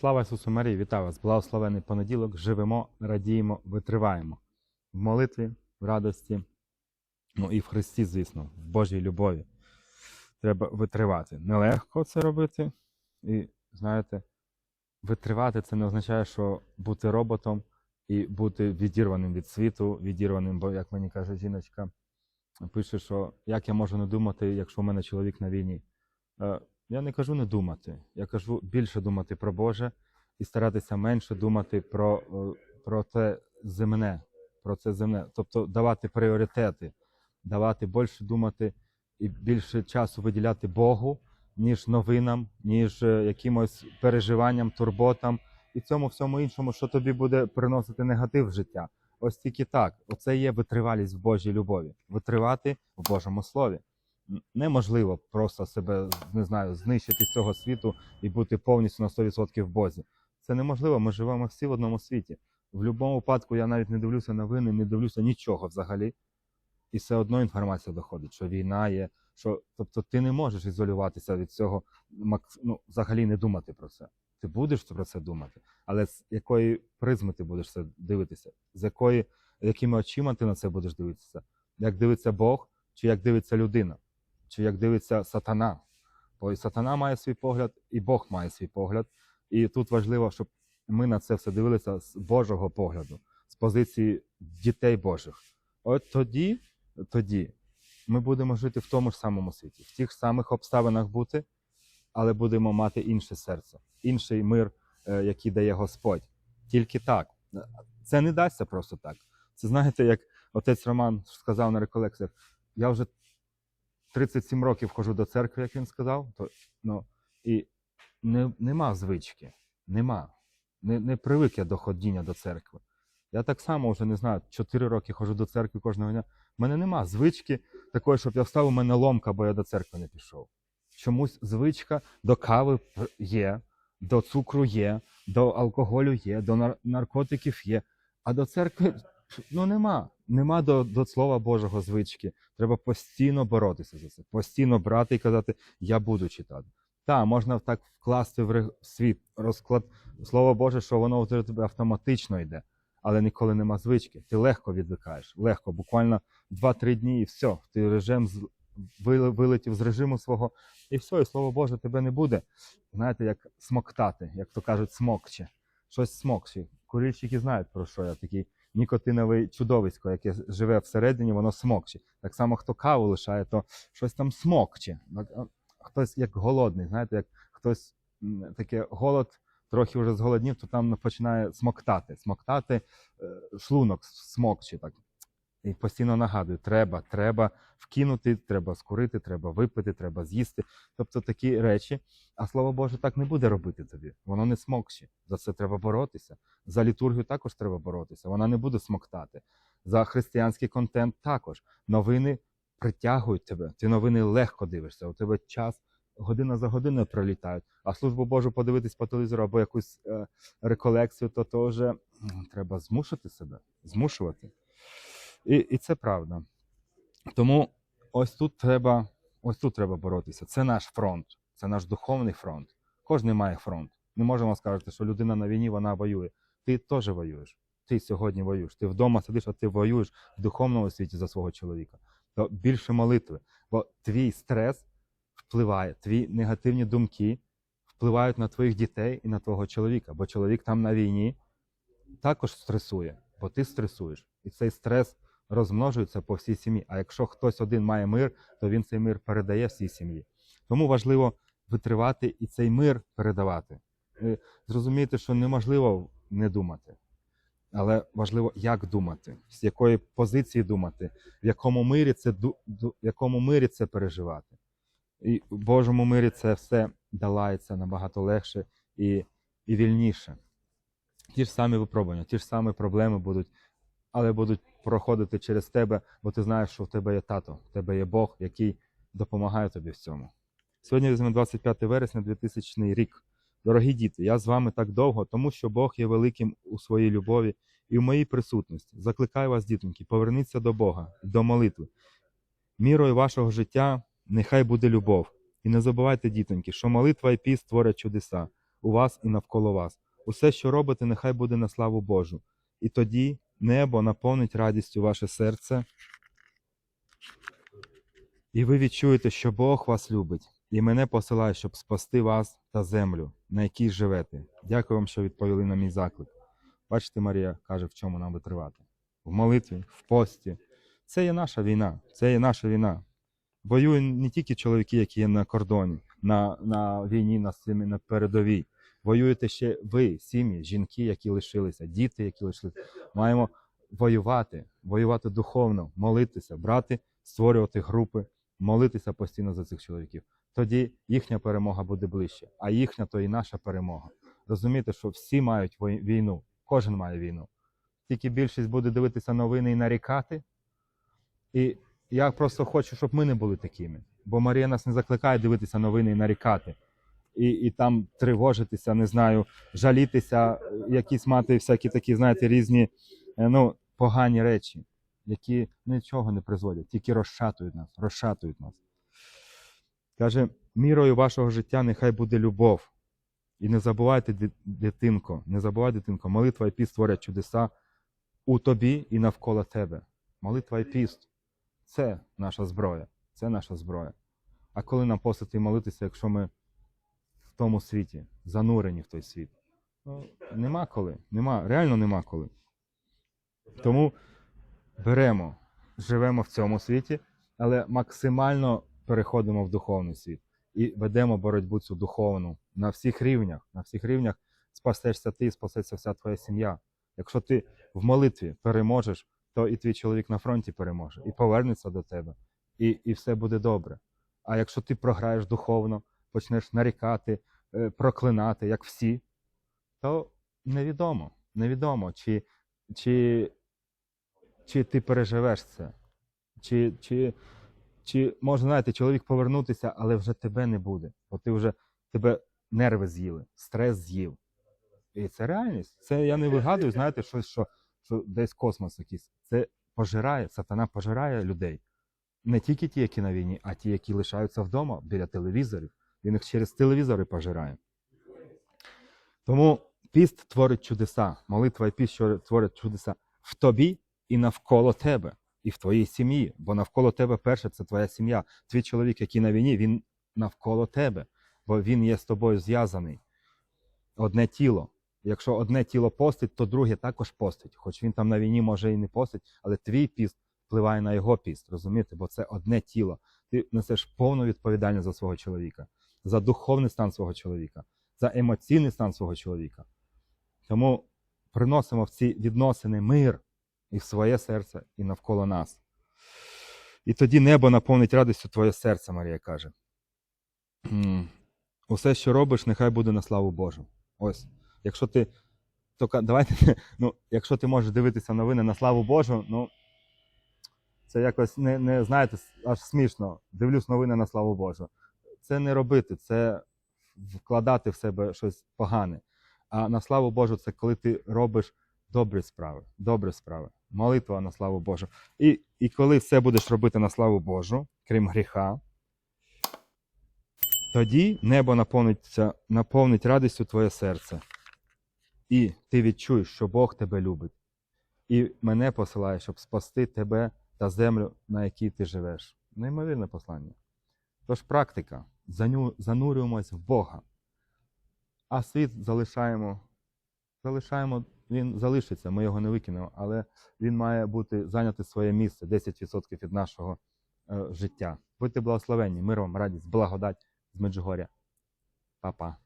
Слава Ісусу Марії, вітаю вас! Благословений понеділок. Живемо, радіємо, витриваємо в молитві, в радості, ну і в Христі, звісно, в Божій любові. Треба витривати. Нелегко це робити. І знаєте, витривати це не означає, що бути роботом і бути відірваним від світу, відірваним, бо, як мені каже жіночка, пише, що як я можу не думати, якщо в мене чоловік на війні. Я не кажу не думати, я кажу більше думати про Боже і старатися менше думати про, е, про те земне, про це земне. Тобто давати пріоритети, давати більше думати і більше часу виділяти Богу, ніж новинам, ніж е, якимось переживанням, турботам і цьому всьому іншому, що тобі буде приносити негатив в життя. Ось тільки так. Оце є витривалість в Божій любові. Витривати в Божому Слові. Неможливо просто себе не знаю, знищити з цього світу і бути повністю на 100% в Бозі. Це неможливо. Ми живемо всі в одному світі. В будь-якому випадку я навіть не дивлюся новини, не дивлюся нічого взагалі. І все одно інформація доходить, що війна є. Що, тобто ти не можеш ізолюватися від цього, ну, взагалі не думати про це. Ти будеш про це думати, але з якої призми ти будеш це дивитися? З якої, якими очима ти на це будеш дивитися? Як дивиться Бог, чи як дивиться людина, чи як дивиться сатана? Бо і сатана має свій погляд, і Бог має свій погляд. І тут важливо, щоб ми на це все дивилися з Божого погляду, з позиції дітей Божих. От тоді, тоді ми будемо жити в тому ж самому світі, в тих самих обставинах бути, але будемо мати інше серце, інший мир, е, який дає Господь. Тільки так. Це не дасться просто так. Це знаєте, як отець Роман сказав на реколекціях, я вже 37 років ходжу до церкви, як він сказав, то, ну, і не, нема звички, нема. Не, не привик я до ходіння до церкви. Я так само вже не знаю, 4 роки ходжу до церкви кожного дня. У мене нема звички такої, щоб я встав, у мене ломка, бо я до церкви не пішов. Чомусь звичка до кави є, до цукру є, до алкоголю є, до наркотиків є, а до церкви ну нема. Нема до, до Слова Божого звички. Треба постійно боротися за це, постійно брати і казати, я буду читати. Так, можна так вкласти в свій розклад Слово Боже, що воно в тебе автоматично йде, але ніколи нема звички. Ти легко відвикаєш, легко, буквально 2-3 дні і все. Ти режим з- вилетів з режиму свого, і все, і слово Боже тебе не буде. Знаєте, як смоктати, як то кажуть, смокче. Щось смокче. Курильщики знають про що я такий нікотинове чудовисько, яке живе всередині, воно смокче. Так само, хто каву лишає, то щось там смокче. Хтось як голодний, знаєте, як хтось таке голод, трохи вже зголоднів, то там починає смоктати. Смоктати е, шлунок смокче так. І постійно нагадую, треба, треба вкинути, треба скурити, треба випити, треба з'їсти. Тобто такі речі. А слово Боже так не буде робити тобі. Воно не смокче. За це треба боротися. За літургію також треба боротися. Вона не буде смоктати. За християнський контент також. Новини притягують тебе. Ти новини легко дивишся. У тебе час година за годиною пролітають. А службу Божу подивитись по телевізору або якусь е, реколекцію, то то треба змушувати себе, змушувати. І, і це правда. Тому ось тут треба, ось тут треба боротися. Це наш фронт, це наш духовний фронт. Кожен має фронт. Не можемо сказати, що людина на війні вона воює. Ти теж воюєш. Ти сьогодні воюєш. Ти вдома сидиш, а ти воюєш в духовному світі за свого чоловіка. То більше молитви. Бо твій стрес впливає, твої негативні думки впливають на твоїх дітей і на твого чоловіка. Бо чоловік там на війні також стресує, бо ти стресуєш. І цей стрес розмножується по всій сім'ї. А якщо хтось один має мир, то він цей мир передає всій сім'ї. Тому важливо витривати і цей мир передавати. Е, Зрозуміти, що неможливо не думати, але важливо, як думати, з якої позиції думати, в якому мирі це в якому мирі це переживати. І в Божому мирі це все долається набагато легше і, і вільніше. Ті ж самі випробування, ті ж самі проблеми будуть, але будуть проходити через тебе, бо ти знаєш, що в тебе є тато, в тебе є Бог, який допомагає тобі в цьому. Сьогодні візьмемо 25 вересня 2000 рік. Дорогі діти, я з вами так довго, тому що Бог є великим у своїй любові і в моїй присутності. Закликаю вас, дітоньки, поверніться до Бога, до молитви. Мірою вашого життя нехай буде любов. І не забувайте, дітоньки, що молитва і піст творять чудеса. у вас і навколо вас. Усе, що робите, нехай буде на славу Божу. І тоді небо наповнить радістю ваше серце, і ви відчуєте, що Бог вас любить, і мене посилає, щоб спасти вас та землю, на якій живете. Дякую вам, що відповіли на мій заклик. Бачите, Марія каже, в чому нам витривати. В молитві, в пості. Це є наша війна. Це є наша війна. Воюють не тільки чоловіки, які є на кордоні, на, на війні, на, на передовій. Воюєте ще ви, сім'ї, жінки, які лишилися, діти, які лишилися. Маємо воювати, воювати духовно, молитися, брати, створювати групи, молитися постійно за цих чоловіків. Тоді їхня перемога буде ближче, а їхня то і наша перемога. Розумієте, що всі мають війну, кожен має війну. Тільки більшість буде дивитися новини і нарікати. І я просто хочу, щоб ми не були такими. Бо Марія нас не закликає дивитися новини і нарікати. І, і там тривожитися, не знаю, жалітися, якісь мати всякі такі, знаєте, різні е, ну, погані речі, які нічого не призводять, тільки розшатують нас, розшатують нас. Каже, мірою вашого життя нехай буде любов. І не забувайте, ди- дитинко, не забувай, дитинко, молитва і піст творять чудеса у тобі і навколо тебе. Молитва і піст це наша зброя. Це наша зброя. А коли нам постати молитися, якщо ми тому світі, занурені в той світ? Ну, нема коли. Нема, реально нема коли. Тому беремо, живемо в цьому світі, але максимально переходимо в духовний світ і ведемо боротьбу цю духовну на всіх рівнях. На всіх рівнях спасешся ти, спасеться вся твоя сім'я. Якщо ти в молитві переможеш, то і твій чоловік на фронті переможе, і повернеться до тебе, і, і все буде добре. А якщо ти програєш духовно, почнеш нарікати, е, проклинати, як всі, то невідомо, невідомо, чи, чи, чи ти переживеш це, чи, чи, чи може, знаєте, чоловік повернутися, але вже тебе не буде, бо ти вже тебе нерви з'їли, стрес з'їв. І це реальність. Це я не вигадую, знаєте, щось, що, що десь космос якийсь. Це пожирає, сатана пожирає людей. Не тільки ті, які на війні, а ті, які лишаються вдома біля телевізорів. Він їх через телевізори пожирає. Тому піст творить чудеса. Молитва і піст творить чудеса в тобі і навколо тебе, і в твоїй сім'ї. Бо навколо тебе перше це твоя сім'я. Твій чоловік, який на війні, він навколо тебе, бо він є з тобою зв'язаний. Одне тіло. Якщо одне тіло постить, то друге також постить. Хоч він там на війні може і не постить, але твій піст впливає на його піст, розумієте? Бо це одне тіло. Ти несеш повну відповідальність за свого чоловіка, за духовний стан свого чоловіка, за емоційний стан свого чоловіка. Тому приносимо в ці відносини мир і в своє серце, і навколо нас. І тоді небо наповнить радістю твоє серце, Марія каже. Усе, що робиш, нехай буде на славу Божу. Ось. Якщо ти. Тільки давайте, ну, якщо ти можеш дивитися новини на славу Божу, ну це якось не, не знаєте, аж смішно. Дивлюсь новини на славу Божу. Це не робити, це вкладати в себе щось погане. А на славу Божу, це коли ти робиш добрі справи. Добрі справи. Молитва на славу Божу. І, і коли все будеш робити на славу Божу, крім гріха, тоді небо наповниться, наповнить радістю твоє серце. І ти відчуєш, що Бог тебе любить. І мене посилає, щоб спасти тебе та землю, на якій ти живеш. Неймовірне послання. Тож практика. Занурюємось в Бога. А світ залишаємо. Залишаємо, він залишиться, ми його не викинемо, але він має бути зайняти своє місце 10% від нашого е, життя. Будьте благословенні, мир вам, радість, благодать з Меджугоря. Па-па.